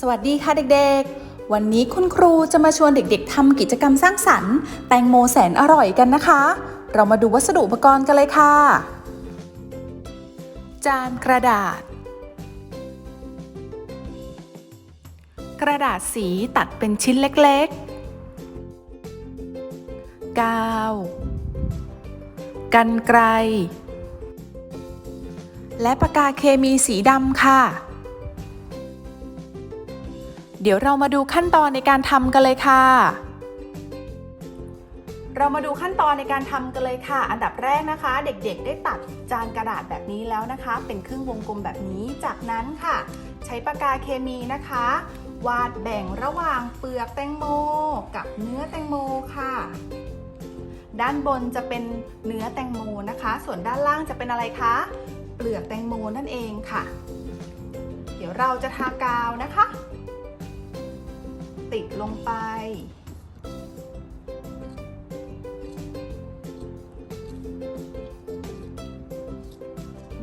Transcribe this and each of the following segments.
สวัสดีค่ะเด็กๆ วันนี้คุณครูจะมาชวนเด็กๆทำกิจกรรมสร้างสรรค์ แตงโมแสนอร่อยกันนะคะ เรามาดูวัสดุอุปกรณ์กันเลยค่ะ จานกระดาษ กระดาษสีตัดเป็นชิ้นเล็กๆ กาว กันไกรและปากกาเคมีสีดำค่ะ เดี๋ยวเรามาดูขั้นตอนในการทำกันเลยค่ะ เรามาดูขั้นตอนในการทำกันเลยค่ะ อันดับแรกนะคะ เด็กๆ ได้ตัดจานกระดาษแบบนี้แล้วนะคะ เป็นครึ่งวงกลมแบบนี้จากนั้นค่ะ ใช้ปากกาเคมีนะคะ วาดแบ่งระหว่างเปลือกแตงโม กับเนื้อแตงโมค่ะด้านบนจะเป็นเนื้อแตงโมนะคะ ส่วนด้านล่างจะเป็นอะไรคะ เปลือกแตงโมนั่นเองค่ะ เดี๋ยวเราจะทากาวนะคะ ติดลงไป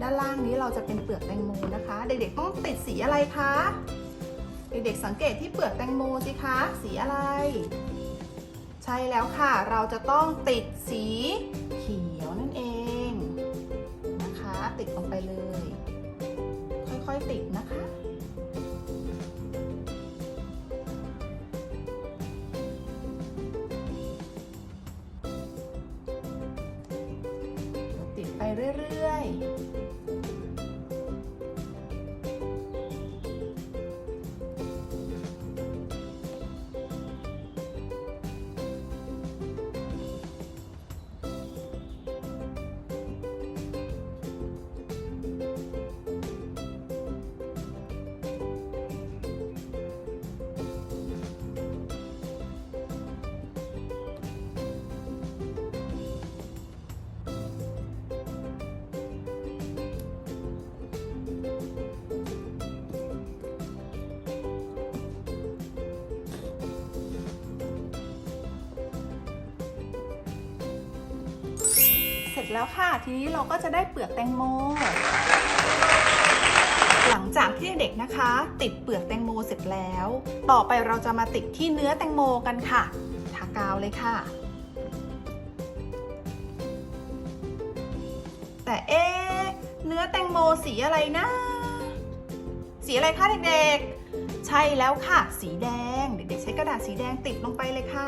ด้านล่างนี้เราจะเป็นเปลือกแตงโมนะคะ เด็กๆต้องติดสีอะไรคะ เด็กๆสังเกตที่เปลือกแตงโมสิคะ สีอะไร ใช่แล้วค่ะ เราจะต้องติดสีเขียวนั่นเองนะคะ ติดลงไปเลย ค่อยๆติดนะคะ เรื่อยๆ จแล้วค่ะ ทีนี้เราก็จะได้เปลือกแตงโม หลังจากที่เด็กนะคะ ติดเปลือกแตงโมเสร็จแล้ว ต่อไปเราจะมาติดที่เนื้อแตงโมกันค่ะ ทากาวเลยค่ะ แต่เอ๊เนื้อแตงโมสีอะไรนะ สีอะไรคะเด็กๆ ใช่แล้วค่ะ สีแดง เด็กๆใช้กระดาษสีแดงติดลงไปเลยค่ะ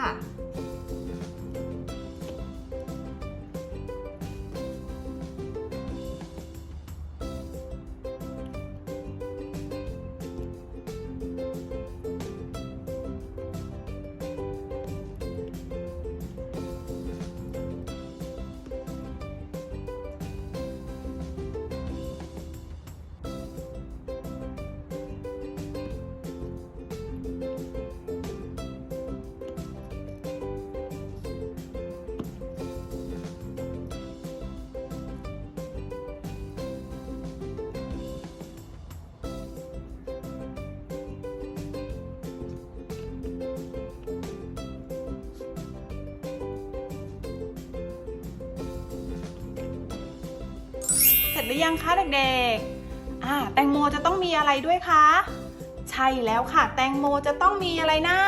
ร็จหรือยังคะเด็กๆอ่าแตงโมจะต้องมีอะไรด้วยคะ ใช่แล้วค่ะ แตงโมจะต้องมีอะไรนะ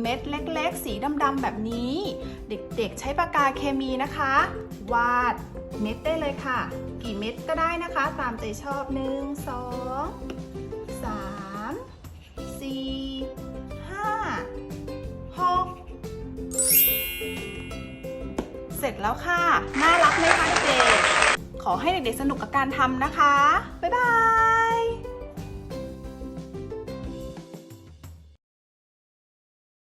เม็ดเล็กๆ สีดำๆแบบนี้ เด็กๆ ใช้ปากกาเคมีนะคะ วาดเม็ดได้เลยค่ะ กี่เม็ดก็ได้นะคะ ตามใจชอบ1 2 3 4 5 6เสร็จแล้วค่ะ น่ารักไหมคะเด็ก ขอให้เด็กๆสนุกกับการทำนะคะ บ๊ายบาย